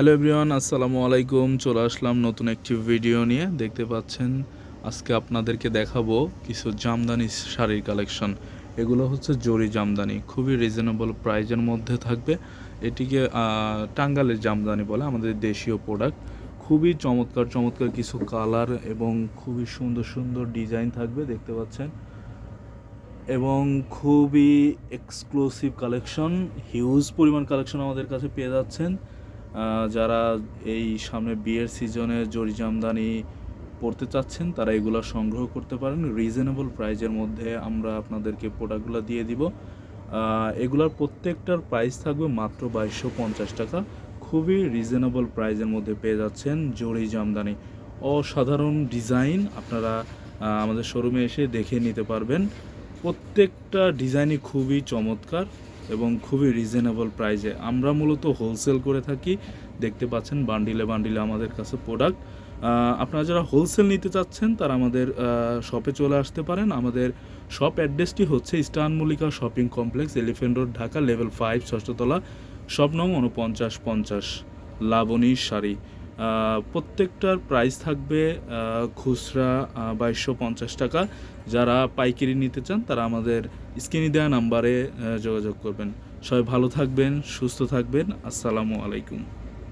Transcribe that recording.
Hello everyone, আসসালামু আলাইকুম। চলে আসলাম নতুন একটি ভিডিও নিয়ে। দেখতে পাচ্ছেন, আজকে আপনাদেরকে দেখাবো কিছু জামদানি শাড়ির কালেকশন। এগুলো হচ্ছে জরি জামদানি, খুবই রিজনেবল প্রাইজের মধ্যে থাকবে। এটিকে টাঙ্গালের জামদানি বলে আমাদের দেশীয় প্রোডাক্ট খুবই চমৎকার চমৎকার কিছু কালার এবং খুবই সুন্দর সুন্দর ডিজাইন থাকবে, দেখতে পাচ্ছেন। এবং খুবই এক্সক্লুসিভ কালেকশন হিউজ পরিমাণ কালেকশন আমাদের কাছে পেয়ে যাচ্ছেন। যারা এই সামনে বিয়ের সিজনে জরি জামদানি পড়তে চাচ্ছেন, তারা এগুলো সংগ্রহ করতে পারেন। রিজনেবল প্রাইজের মধ্যে আমরা আপনাদেরকে প্রোডাক্টগুলো দিয়ে দিব। এগুলার প্রত্যেকটার প্রাইস থাকবে মাত্র বাইশশো পঞ্চাশ টাকা। খুবই রিজনেবল প্রাইজের মধ্যে পেয়ে যাচ্ছেন জরি জামদানি। অসাধারণ ডিজাইন আপনারা আমাদের শোরুমে এসে দেখে নিতে পারবেন। প্রত্যেকটা ডিজাইনই খুবই চমৎকার। এবং খুবই রিজনেবল প্রাইজে আমরা মূলত হোলসেল করে থাকি। দেখতে পাচ্ছেন বান্ডিলে বান্ডিলে আমাদের কাছে প্রোডাক্ট আপনারা যারা হোলসেল নিতে চাচ্ছেন, তারা আমাদের শপে চলে আসতে পারেন। আমাদের শপ অ্যাড্রেসটি হচ্ছে eastern Mallika shopping complex elephant road Dhaka level five ষষ্ঠতলা shop নং উনপঞ্চাশ পঞ্চাশ, লাবণী শাড়ি প্রত্যেকটার প্রাইস থাকবে খুচরা বাইশশো পঞ্চাশ টাকা। যারা পাইকারি নিতে চান, তারা আমাদের স্ক্রিনে দেওয়া নাম্বারে যোগাযোগ করবেন। সবাই ভালো থাকবেন, সুস্থ থাকবেন। আসসালামু আলাইকুম।